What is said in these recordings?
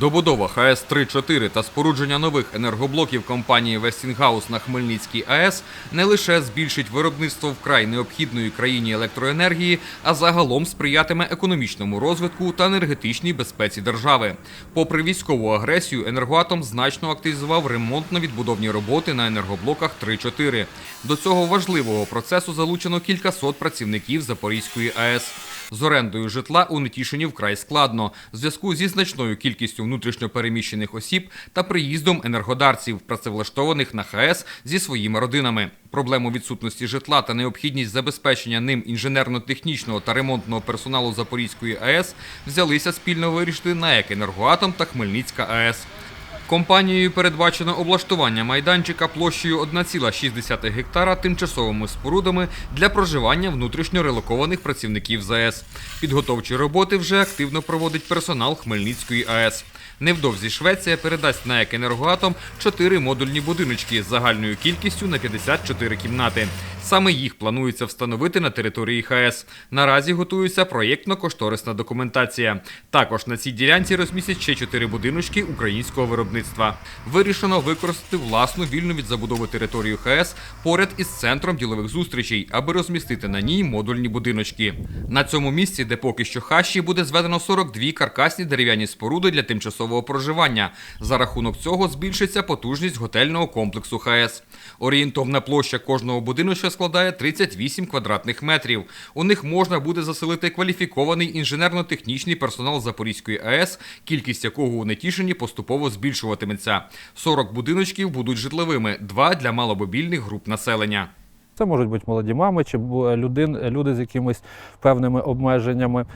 Добудова ХАЕС 3-4 та спорудження нових енергоблоків компанії Westinghouse на Хмельницькій АЕС не лише збільшить виробництво вкрай необхідної країні електроенергії, а загалом сприятиме економічному розвитку та енергетичній безпеці держави. Попри військову агресію, енергоатом значно активізував ремонтно-відбудовні роботи на енергоблоках 3-4. До цього важливого процесу залучено кількасот працівників Запорізької АЕС. З орендою житла у Нетішині вкрай складно в зв'язку зі значною кількістю внутрішньопереміщених осіб та приїздом енергодарців, працевлаштованих на ХАЕС зі своїми родинами. Проблему відсутності житла та необхідність забезпечення ним інженерно-технічного та ремонтного персоналу Запорізької АЕС взялися спільно вирішити НАЕК «Енергоатом» та Хмельницька АЕС. Компанією передбачено облаштування майданчика площею 1,6 гектара тимчасовими спорудами для проживання внутрішньо релокованих працівників ЗАЕС. Підготовчі роботи вже активно проводить персонал Хмельницької АЕС. Невдовзі Швеція передасть на «Енергоатом» чотири модульні будиночки з загальною кількістю на 54 кімнати. Саме їх планується встановити на території ХАЕС. Наразі готується проєктно-кошторисна документація. Також на цій ділянці розмістять ще чотири будиночки українського виробництва. Вирішено використати власну вільну від забудови територію ХАЕС поряд із центром ділових зустрічей, аби розмістити на ній модульні будиночки. На цьому місці, де поки що хащі, буде зведено 42 каркасні дерев'яні споруди для тимчасового проживання. За рахунок цього збільшиться потужність готельного комплексу ХАЕС. Орієнтовна площа кожного будиночка складає 38 квадратних метрів. У них можна буде заселити кваліфікований інженерно-технічний персонал Запорізької АЕС, кількість якого у Нетішині поступово збільшуватиметься. 40 будиночків будуть житловими, два для маломобільних груп населення. Це можуть бути молоді мами чи бу- людин, люди з якимись певними обмеженнями.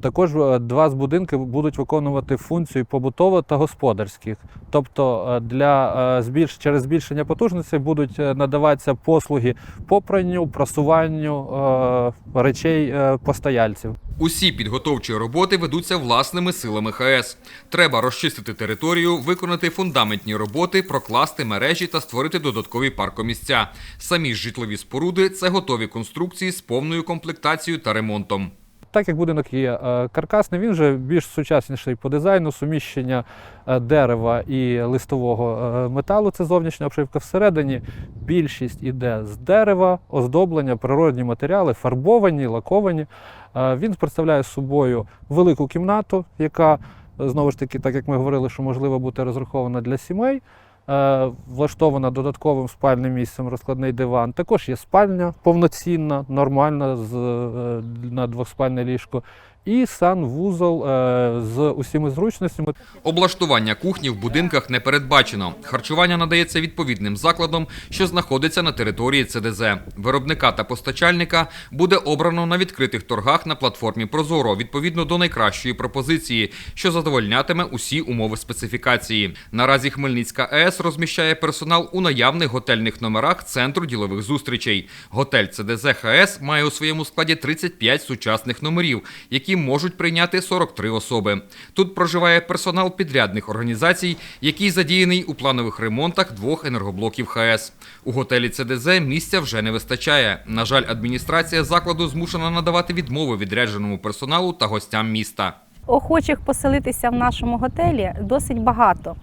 Також е, два з будинків будуть виконувати функцію побутово та господарських. Тобто е, для е, збільш, через збільшення потужності будуть надаватися послуги по пранню, просуванню речей постояльців. Усі підготовчі роботи ведуться власними силами ХАЕС. Треба розчистити територію, виконати фундаментні роботи, прокласти мережі та створити додаткові паркомісця. Самі ж житлові споруди це готові конструкції з повною комплектацією та ремонтом. Так як будинок є е, каркасний, він вже більш сучасніший по дизайну, суміщення е, дерева і листового е, металу це зовнішня обшивка. Всередині більшість іде з дерева, оздоблення, природні матеріали, фарбовані, лаковані. Він представляє собою велику кімнату, яка знову ж таки, так як ми говорили, що можливо бути розрахована для сімей. Е, Влаштована додатковим спальним місцем розкладний диван. Також є спальня повноцінна, нормальна з, е, на двоспальне ліжко. І санвузол е, з усіма зручностями. Облаштування кухні в будинках не передбачено. Харчування надається відповідним закладом, що знаходиться на території ЦДЗ. Виробника та постачальника буде обрано на відкритих торгах на платформі Прозоро відповідно до найкращої пропозиції, що задовольнятиме усі умови специфікації. Наразі Хмельницька АЕС розміщає персонал у наявних готельних номерах центру ділових зустрічей. Готель ЦДЗ ХАЕС має у своєму складі 35 сучасних номерів, які можуть прийняти 43 особи. Тут проживає персонал підрядних організацій, який задіяний у планових ремонтах двох енергоблоків ХАЕС. У готелі ЦДЗ місця вже не вистачає. На жаль, адміністрація закладу змушена надавати відмови відрядженому персоналу та гостям міста. Охочих поселитися в нашому готелі досить багато,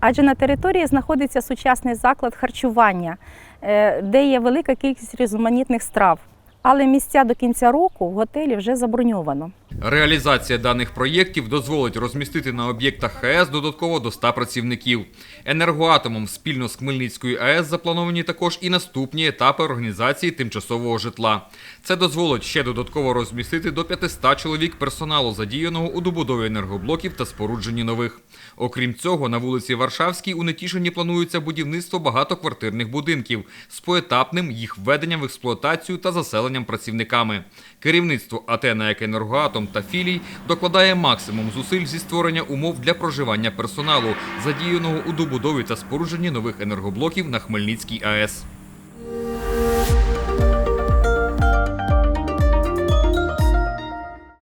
адже на території знаходиться сучасний заклад харчування, е, де є велика кількість різноманітних страв. Але місця до кінця року в готелі вже заброньовано. Реалізація даних проєктів дозволить розмістити на об'єктах ХАЕС додатково до 100 працівників. Енергоатомом спільно з Хмельницькою АЕС заплановані також і наступні етапи організації тимчасового житла. Це дозволить ще додатково розмістити до 500 чоловік персоналу, задіяного у добудові енергоблоків та спорудженні нових. Окрім цього, на вулиці Варшавській у Нетішині планується будівництво багатоквартирних будинків з поетапним їх введенням в експлуатацію та заселенням працівниками. Керівництво АТ «НАЕК Енергоатом та філій докладає максимум зусиль зі створення умов для проживання персоналу, задіяного у добудові та спорудженні нових енергоблоків на Хмельницькій АЕС.